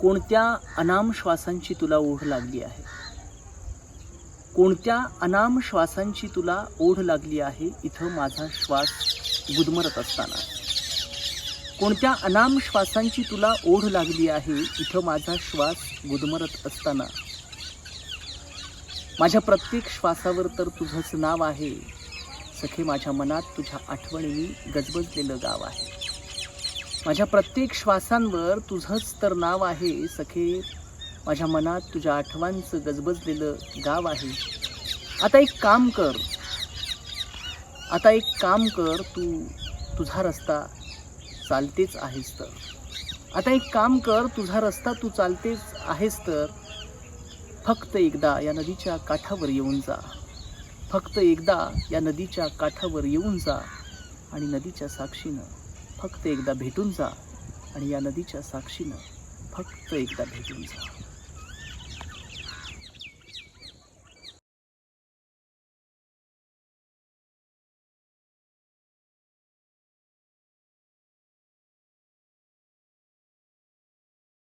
कोणत्या अनाम श्वासांची तुला ओढ लागली आहे? कोणत्या अनाम श्वासांची तुला ओढ लागली आहे? इथं माझा श्वास गुदमरत असताना. कोणत्या अनाम श्वासांची तुला ओढ लागली आहे? इथं माझा श्वास गुदमरत असताना. माझ्या प्रत्येक श्वासावर तर तुझंच नाव आहे. सखे माझ्या मनात तुझ्या आठवणींनी गजबजलेलं गाव आहे. माझ्या प्रत्येक श्वासांवर तुझंच तर नाव आहे सखे. माझ्या मनात तुझ्या आठवांचं गजबजलेलं गाव आहे. आता एक काम कर. आता एक काम कर तू तुझा रस्ता चालतेच आहेस तर. आता एक काम कर तुझा रस्ता तू चालतेच आहेस तर. फक्त एकदा या नदीच्या काठावर येऊन जा. फक्त एकदा या नदीच्या काठावर येऊन जा आणि नदीच्या साक्षीनं फक्त एकदा भेटून जा आणि या नदीच्या साक्षीनं फक्त एकदा भेटून जा.